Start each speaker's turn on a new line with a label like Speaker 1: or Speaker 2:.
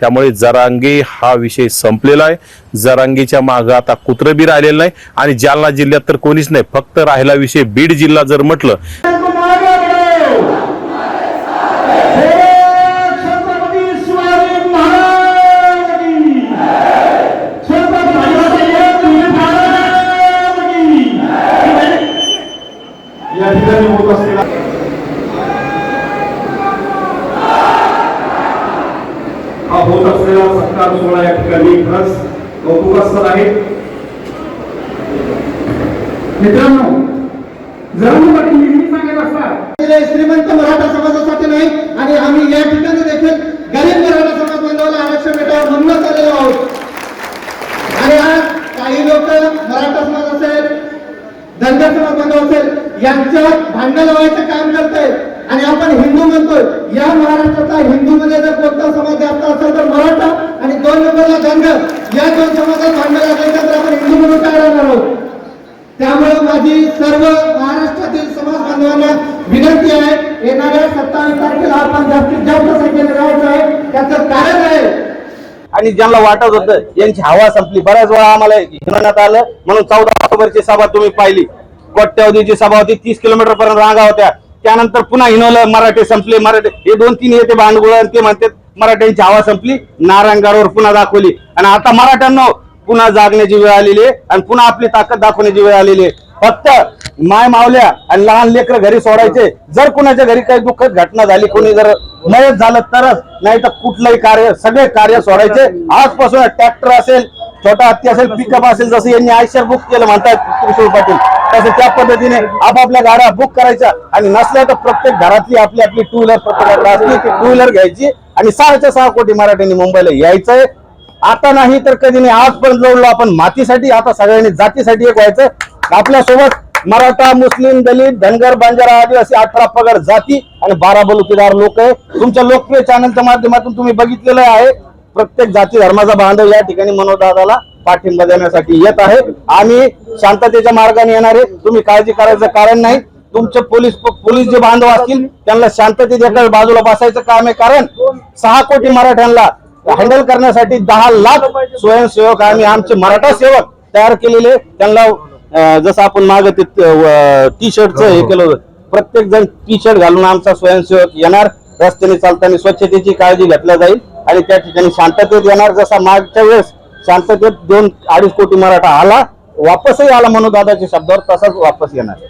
Speaker 1: त्यामुळे जरांगी हा विषय संपलेला आहे. जरांगेच्या मागं आता कुत्रं बी राहिलेलं नाही आणि जालना जिल्ह्यात तर कोणीच नाही. फक्त राहिला विषय बीड जिल्हा जर म्हटलं.
Speaker 2: या ठिकाणी होत असलेला हा होत सत्कार सोहळा या ठिकाणी खरंच कौतुकास्पद आहे. मित्रांनो जरूर पाटील नेहमी सांगत असतात.
Speaker 3: श्रीमंत मराठा समाजासाठी नाही आणि आम्ही या ठिकाणी देखील गरीब मराठा समाज बांधवाला आरक्षण भेटावं म्हणूनच आलेलो आहोत. आणि आज काही लोक मराठा समाज असेल धनगर समाज बांधव असेल यांच्यात भांडण लावायचं काम करताय. आणि आपण हिंदू म्हणतोय. या महाराष्ट्राचा हिंदू मध्ये जर कोणता समाज जास्त असेल तर मराठा आणि दोन नंबरला धनगर या दोन समाजात भांडण लागले तर आपण हिंदू करावं त्यामुळे माझी सर्व महाराष्ट्रातील समाज बांधवांना विनंती आहे येणाऱ्या सत्तावीस तारखेला आपण जास्तीत जास्त संख्येने राहायचं आहे. त्याचं कारण आहे
Speaker 4: आणि ज्यांना वाटत होतं यांची हवा संपली. बऱ्याच वेळा आम्हाला घेण्यात आलं म्हणून चौदा ऑक्टोबरची सभा तुम्ही पाहिली. कोट्यावधीची सभा होती तीस किलोमीटर पर्यंत रांगा होत्या. त्यानंतर पुन्हा हिनवलं मराठी संपले. मराठी हे दोन तीन येते भांडगुळ ते म्हणतात मराठ्यांची हवा संपली नारायणगडावर पुन्हा दाखवली. आणि आता मराठ्यांना पुन्हा जागण्याची वेळ आलेली आहे आणि पुन्हा आपली ताकद दाखवण्याची वेळ आलेली आहे. फक्त माय मावल्या आणि लहान लेकर घरी सोडायचे. जर कुणाच्या घरी काही दुःखद घटना झाली कोणी जर मयत झालं तरच नाही तर कुठलंही कार्य सगळे कार्य सोडायचे. आजपासून ट्रॅक्टर असेल छोटा हत्ती असेल पिकअप असेल जसं यांनी आयुष्यात बुक केलं म्हणतात त्रिशूळ पाटील तसं त्या पद्धतीने आपापल्या गाड्या बुक करायच्या. आणि नसल्या तर प्रत्येक घरातली आपली आपली टू व्हीलर प्रत्येकाकडे असली ती टू व्हीलर घ्यायची. आणि सहाच्या सहा कोटी मराठ्यांनी मुंबईला यायचंय. आता नाही तर कधी नाही. आजपर्यंत जोडलो आपण मातीसाठी आता सगळ्यांनी जातीसाठी एक व्हायचं. आपल्यासोबत मराठा मुस्लिम दलित धनगर बंजारा आदिवासी अठरा पगार जाती आणि बारा बलुतेदार लोक आहे तुमच्या लोकप्रिय चॅनलच्या माध्यमातून तुम्ही बघितलेलं आहे. प्रत्येक जाती धर्माचा बांधव या ठिकाणी मनोदादाला पाठिंबा देण्यासाठी येत आहे. आम्ही शांततेच्या मार्गाने येणार आहे. तुम्ही काळजी करायचं कारण नाही. तुमचे पोलीस पोलीस जे बांधव असतील त्यांना शांततेच्या बाजूला बसायचं काम आहे. कारण सहा कोटी मराठ्यांना हँडल करण्यासाठी दहा लाख स्वयंसेवक आम्ही आमचे मराठा सेवक तयार केलेले त्यांना जसं आपण मागे ते टी शर्टचं हे केलं होतं. प्रत्येक जण टी शर्ट घालून आमचा स्वयंसेवक येणार. रस्त्याने चालताना स्वच्छतेची काळजी घेतल्या जाईल आणि त्या ठिकाणी शांततेत येणार. जसा मागच्या वेळेस शांततेत दोन अडीच कोटी मराठा आला वापसही आला म्हणून दादाच्या शब्दावर तसाच वापस येणार.